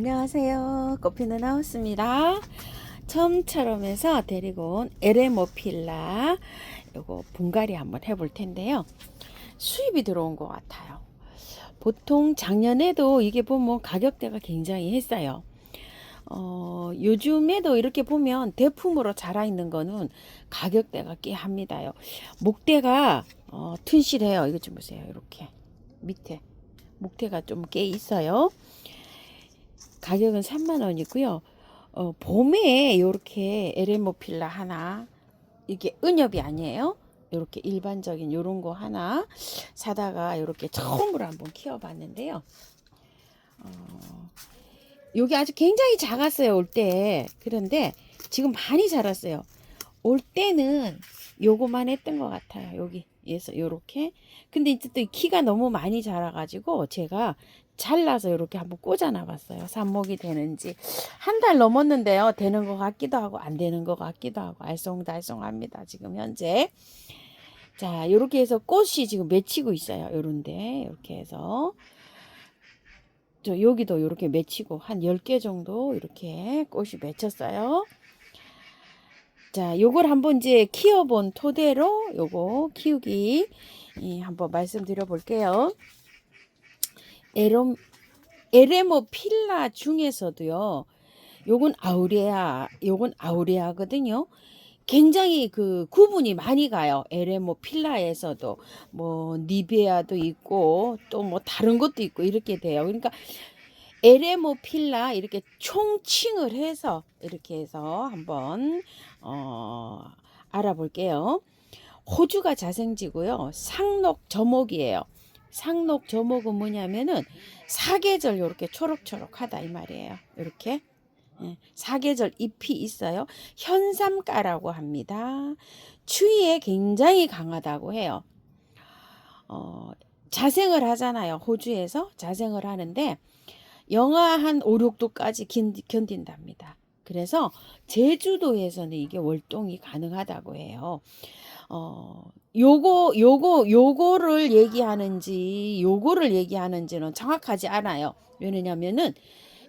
안녕하세요. 꽃피는 하우스입니다. 처음처럼 해서 데리고 온 에레모필라 요거 분갈이 한번 해볼 텐데요. 수입이 들어온 것 같아요. 보통 작년에도 이게 보면 가격대가 굉장히 했어요. 어, 요즘에도 이렇게 보면 대품으로 자라 있는 거는 가격대가 꽤 합니다요. 목대가 어, 튼실해요. 이거 좀 보세요. 이렇게 밑에 목대가 좀 꽤 있어요. 가격은 3만 원이고요. 어, 봄에 이렇게 에레모필라 하나 이게 은엽이 아니에요. 이렇게 일반적인 요런 거 하나 사다가 이렇게 처음으로 한번 키워봤는데요. 어, 요게 아주 굉장히 작았어요 올 때. 그런데 지금 많이 자랐어요. 올 때는 요거만 했던 것 같아요. 여기 에서 요렇게. 근데 이제 또 키가 너무 많이 자라가지고 제가 잘라서 이렇게 한번 꽂아 놔 봤어요. 삽목이 되는지. 한 달 넘었는데요. 되는 것 같기도 하고 안 되는 것 같기도 하고 알쏭달쏭합니다. 지금 현재. 자, 요렇게 해서 꽃이 지금 맺히고 있어요. 요런데 이렇게 해서 저 여기도 이렇게 맺히고 한 10개 정도 이렇게 꽃이 맺혔어요. 자, 요걸 한번 이제 키워본 토대로 요거 키우기 예, 한번 말씀드려 볼게요. 에롬, 에레모 필라 중에서도요. 요건 아우레아, 요건 아우레아거든요. 굉장히 그 구분이 많이 가요. 에레모 필라에서도 뭐 니베아도 있고 또 뭐 다른 것도 있고 이렇게 돼요. 그러니까 에레모 필라 이렇게 총칭을 해서 이렇게 해서 한번 어 알아볼게요. 호주가 자생지고요. 상록 저목이에요. 상록 저목은 뭐냐면은 사계절 요렇게 초록초록하다 이 말이에요. 이렇게 예, 사계절 잎이 있어요. 현삼가라고 합니다. 추위에 굉장히 강하다고 해요. 어, 자생을 하잖아요. 호주에서 자생을 하는데 영하 한 5, 6도까지 견딘답니다. 그래서 제주도에서는 이게 월동이 가능하다고 해요. 어, 요거, 요거, 요거를 얘기하는지, 요거를 얘기하는지는 정확하지 않아요. 왜냐면은,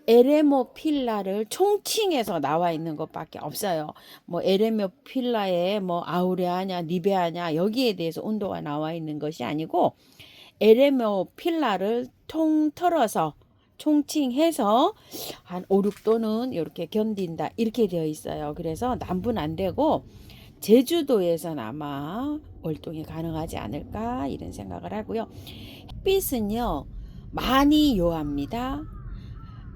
에레모 필라를 총칭해서 나와 있는 것밖에 없어요. 뭐, 에레모 필라에 뭐, 아우레아냐, 니베아냐, 여기에 대해서 온도가 나와 있는 것이 아니고, 에레모 필라를 통틀어서 총칭해서 한 5, 6도는 이렇게 견딘다. 이렇게 되어 있어요. 그래서 남부는 안 되고, 제주도에선 아마 월동이 가능하지 않을까 이런 생각을 하고요. 햇빛은요 많이 요합니다.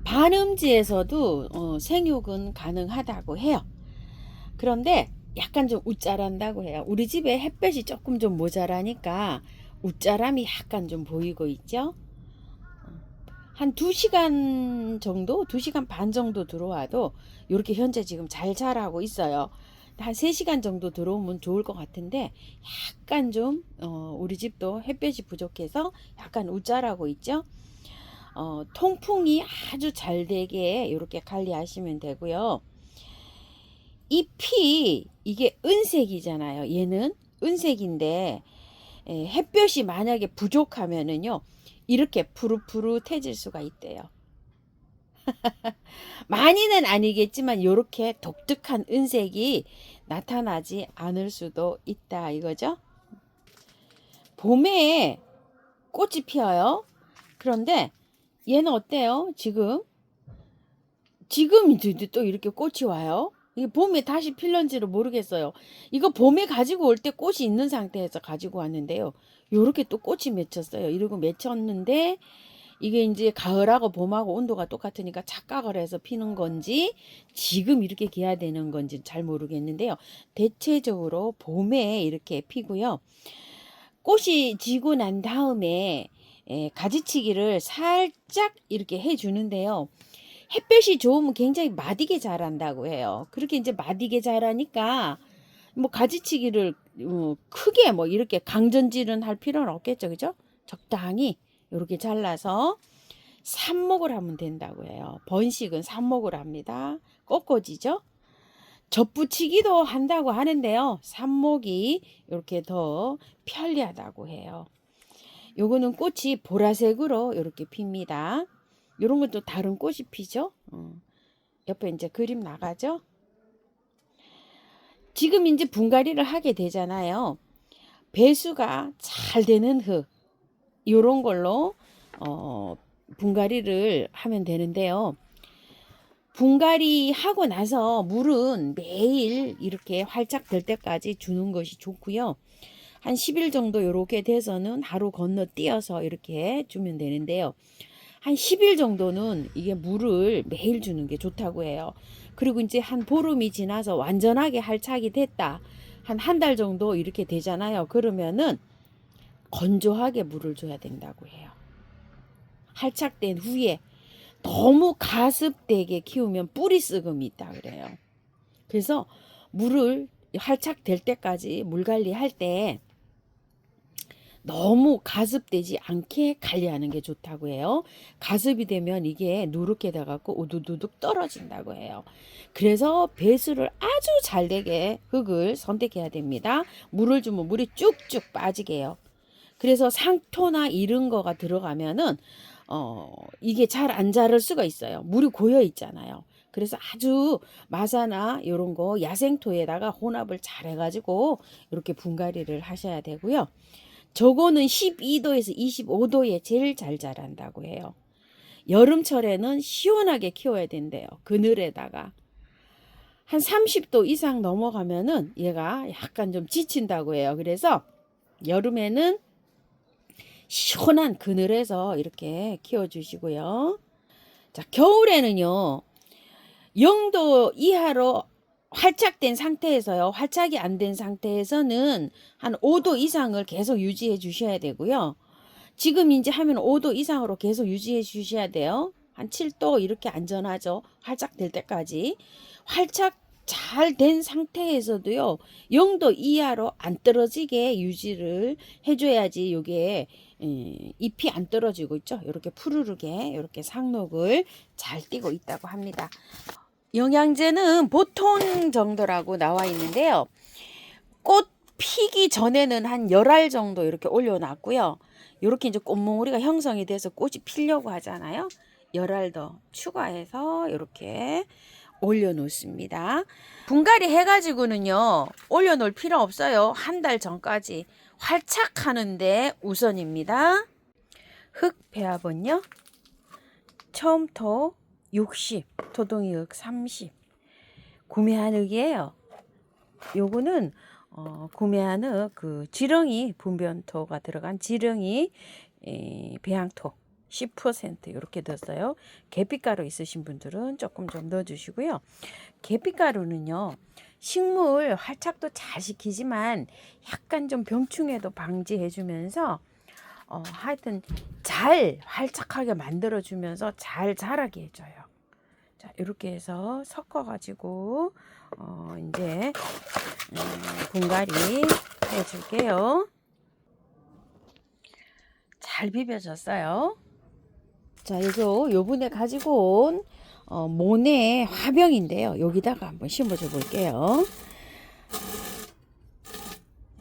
반음지에서도 어, 생육은 가능하다고 해요. 그런데 약간 좀 우짜란다고 해요. 우리 집에 햇볕이 조금 좀 모자라니까 우짜람이 약간 좀 보이고 있죠. 한 2시간 정도, 2시간 반 정도 들어와도 이렇게 현재 지금 잘 자라고 있어요. 한 3시간 정도 들어오면 좋을 것 같은데 약간 좀 어, 우리 집도 햇볕이 부족해서 약간 우짜라고 있죠. 어, 통풍이 아주 잘 되게 이렇게 관리하시면 되고요. 잎이 이게 은색이잖아요. 얘는 은색인데 에, 햇볕이 만약에 부족하면은요 이렇게 푸릇푸릇해질 수가 있대요. 많이는 아니겠지만 이렇게 독특한 은색이 나타나지 않을 수도 있다 이거죠. 봄에 꽃이 피어요. 그런데 얘는 어때요? 지금 지금 또 이렇게 꽃이 와요. 이게 봄에 다시 필런지를 모르겠어요. 이거 봄에 가지고 올 때 꽃이 있는 상태에서 가지고 왔는데요. 요렇게 또 꽃이 맺혔어요. 이러고 맺혔는데 이게 이제 가을하고 봄하고 온도가 똑같으니까 착각을 해서 피는 건지 지금 이렇게 개야 되는 건지 잘 모르겠는데요. 대체적으로 봄에 이렇게 피고요. 꽃이 지고 난 다음에 예, 가지치기를 살짝 이렇게 해주는데요. 햇볕이 좋으면 굉장히 마디게 자란다고 해요. 그렇게 이제 마디게 자라니까 뭐 가지치기를 어, 크게 뭐 이렇게 강전질은 할 필요는 없겠죠, 그죠? 적당히 이렇게 잘라서 삽목을 하면 된다고 해요. 번식은 삽목을 합니다. 꺾어지죠? 접붙이기도 한다고 하는데요. 삽목이 이렇게 더 편리하다고 해요. 요거는 꽃이 보라색으로 이렇게 핍니다. 이런 것도 다른 꽃이 피죠. 어. 옆에 이제 그림 나가죠. 지금 이제 분갈이를 하게 되잖아요. 배수가 잘 되는 흙 요런 걸로 어, 분갈이를 하면 되는데요. 분갈이 하고 나서 물은 매일 이렇게 활짝 될 때까지 주는 것이 좋고요. 한 10일 정도 이렇게 돼서는 하루 건너뛰어서 이렇게 주면 되는데요. 한 10일 정도는 이게 물을 매일 주는 게 좋다고 해요. 그리고 이제 한 보름이 지나서 완전하게 활착이 됐다. 한 한 달 정도 이렇게 되잖아요. 그러면은 건조하게 물을 줘야 된다고 해요. 활착된 후에 너무 가습되게 키우면 뿌리 썩음이 있다 그래요. 그래서 물을 활착될 때까지 물 관리할 때 너무 가습되지 않게 관리하는 게 좋다고 해요. 가습이 되면 이게 누렇게 돼갖고 우두두둑 떨어진다고 해요. 그래서 배수를 아주 잘 되게 흙을 선택해야 됩니다. 물을 주면 물이 쭉쭉 빠지게요. 그래서 상토나 이런 거가 들어가면은 어 이게 잘 안 자랄 수가 있어요. 물이 고여 있잖아요. 그래서 아주 마사나 이런 거 야생토에다가 혼합을 잘 해가지고 이렇게 분갈이를 하셔야 되고요. 저거는 12도에서 25도에 제일 잘 자란다고 해요. 여름철에는 시원하게 키워야 된대요. 그늘에다가. 한 30도 이상 넘어가면은 얘가 약간 좀 지친다고 해요. 그래서 여름에는 시원한 그늘에서 이렇게 키워주시고요. 자, 겨울에는요, 0도 이하로 활착된 상태에서요, 활착이 안 된 상태에서는 한 5도 이상을 계속 유지해 주셔야 되고요. 지금 이제 하면 5도 이상으로 계속 유지해 주셔야 돼요. 한 7도 이렇게 안전하죠. 활착될 때까지. 활착 잘 된 상태에서도요, 0도 이하로 안 떨어지게 유지를 해줘야지 요게 예, 잎이 안 떨어지고 있죠. 이렇게 푸르르게 이렇게 상록을 잘 띄고 있다고 합니다. 영양제는 보통 정도라고 나와 있는데요. 꽃 피기 전에는 한 열 알 정도 이렇게 올려놨고요. 이렇게 이제 꽃몽우리가 형성이 돼서 꽃이 피려고 하잖아요. 열 알 더 추가해서 이렇게 올려놓습니다. 분갈이 해가지고는요 올려놓을 필요 없어요. 한 달 전까지 활착 하는데 우선입니다. 흙 배합은요 처음부터 60, 토동이 흙 30. 구매한 흙이에요. 요거는 어, 구매한 흙그 지렁이 분변토가 들어간 지렁이 에, 배양토 10% 이렇게 넣었어요. 계피가루 있으신 분들은 조금 좀 넣어주시고요. 계피가루는요. 식물 활착도 잘 시키지만 약간 좀 병충해도 방지해주면서 어, 하여튼 잘 활착하게 만들어주면서 잘 자라게 해줘요. 자, 이렇게 해서 섞어가지고, 어, 이제, 음, 분갈이 해줄게요. 잘 비벼졌어요. 자, 이거 요번에 가지고 온, 어, 모네 화병인데요. 여기다가 한번 심어줘 볼게요.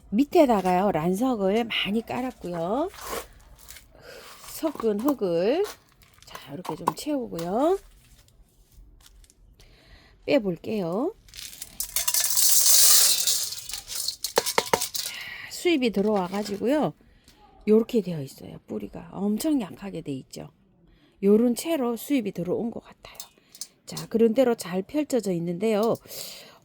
밑에다가요, 란석을 많이 깔았고요. 섞은 흙을 자 이렇게 좀 채우고요 빼볼게요 자, 수입이 들어와 가지고요 요렇게 되어 있어요 뿌리가 엄청 약하게 돼 있죠 요런 채로 수입이 들어온 것 같아요 자 그런 대로 잘 펼쳐져 있는데요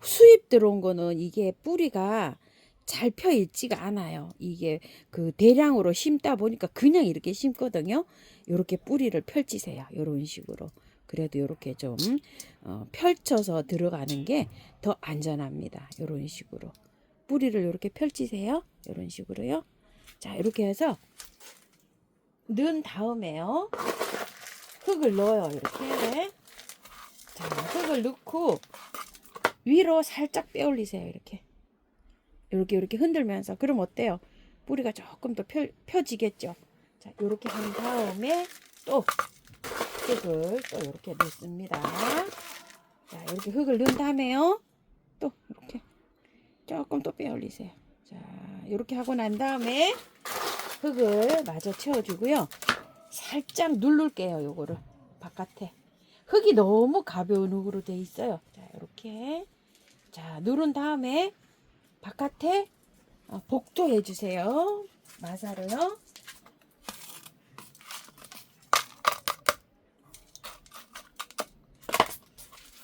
수입 들어온 거는 이게 뿌리가 잘 펴 있지가 않아요. 이게 그 대량으로 심다 보니까 그냥 이렇게 심거든요. 이렇게 뿌리를 펼치세요. 이런 식으로. 그래도 이렇게 좀 어, 펼쳐서 들어가는 게 더 안전합니다. 이런 식으로. 뿌리를 이렇게 펼치세요. 이런 식으로요. 자, 이렇게 해서 넣은 다음에요. 흙을 넣어요. 이렇게. 자, 흙을 넣고 위로 살짝 빼올리세요. 이렇게. 이렇게 이렇게 흔들면서 그럼 어때요? 뿌리가 조금 더 펴, 펴지겠죠. 자, 이렇게 한 다음에 또 흙을 또 이렇게 넣습니다. 자, 이렇게 흙을 넣은 다음에요. 또 이렇게 조금 또 빼올리세요. 자, 이렇게 하고 난 다음에 흙을 마저 채워주고요. 살짝 누를게요, 요거를. 바깥에. 흙이 너무 가벼운 흙으로 돼 있어요. 자, 이렇게. 자, 누른 다음에 바깥에 어, 복도해 주세요. 마사를요.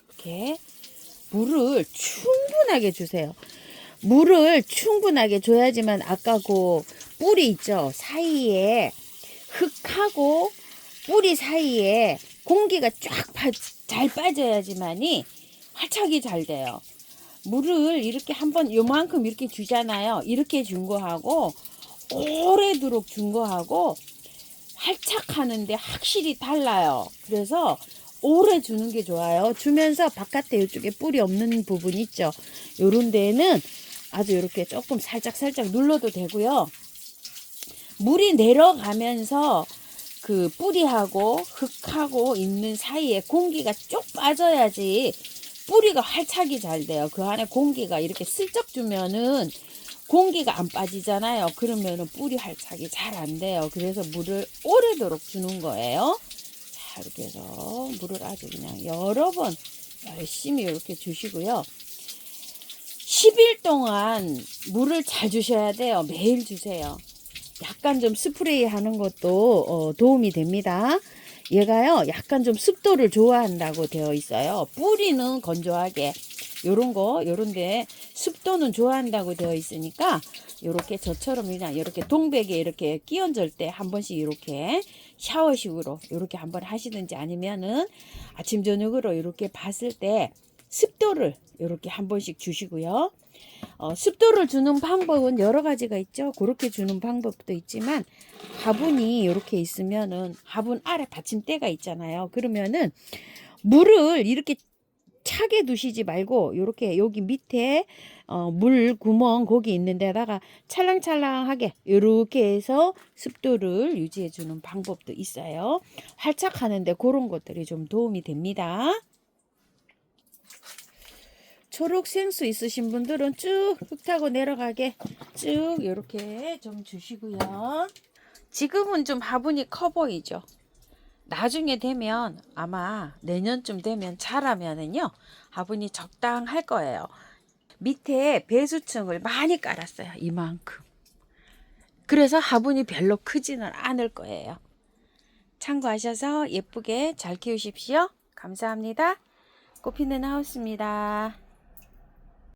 이렇게 물을 충분하게 주세요. 물을 충분하게 줘야지만 아까 그 뿌리 있죠 사이에 흙하고 뿌리 사이에 공기가 쫙 잘 빠져야지만이 활착이 잘 돼요. 물을 이렇게 한번 요만큼 이렇게 주잖아요. 이렇게 준 거하고 오래도록 준 거하고 활착하는데 확실히 달라요. 그래서 오래 주는 게 좋아요. 주면서 바깥에 이쪽에 뿌리 없는 부분 있죠. 요런 데는 아주 이렇게 조금 살짝 살짝 눌러도 되고요. 물이 내려가면서 그 뿌리하고 흙하고 있는 사이에 공기가 쭉 빠져야지 뿌리가 활착이 잘 돼요. 그 안에 공기가 이렇게 슬쩍 주면은 공기가 안 빠지잖아요. 그러면은 뿌리 활착이 잘 안 돼요. 그래서 물을 오래도록 주는 거예요. 자, 이렇게 해서 물을 아주 그냥 여러 번 열심히 이렇게 주시고요. 10일 동안 물을 잘 주셔야 돼요. 매일 주세요. 약간 좀 스프레이 하는 것도 어, 도움이 됩니다. 얘가요, 약간 좀 습도를 좋아한다고 되어 있어요. 뿌리는 건조하게. 요런 거, 요런데 습도는 좋아한다고 되어 있으니까, 요렇게 저처럼 그냥 이렇게 동백에 이렇게 끼얹을 때 한 번씩 이렇게 샤워식으로 이렇게 한 번 하시든지 아니면은 아침, 저녁으로 이렇게 봤을 때 습도를 이렇게 한 번씩 주시고요. 어, 습도를 주는 방법은 여러 가지가 있죠. 그렇게 주는 방법도 있지만 화분이 이렇게 있으면은 화분 아래 받침대가 있잖아요. 그러면은 물을 이렇게 차게 두시지 말고 이렇게 여기 밑에 어, 물 구멍 거기 있는 데다가 찰랑찰랑하게 이렇게 해서 습도를 유지해 주는 방법도 있어요. 활착하는데 그런 것들이 좀 도움이 됩니다. 초록 생수 있으신 분들은 쭉 흙 타고 내려가게 쭉 이렇게 좀 주시고요. 지금은 좀 화분이 커 보이죠? 나중에 되면 아마 내년쯤 되면 자라면은요 화분이 적당할 거예요. 밑에 배수층을 많이 깔았어요. 이만큼. 그래서 화분이 별로 크지는 않을 거예요. 참고하셔서 예쁘게 잘 키우십시오. 감사합니다. 꽃피는 하우스입니다.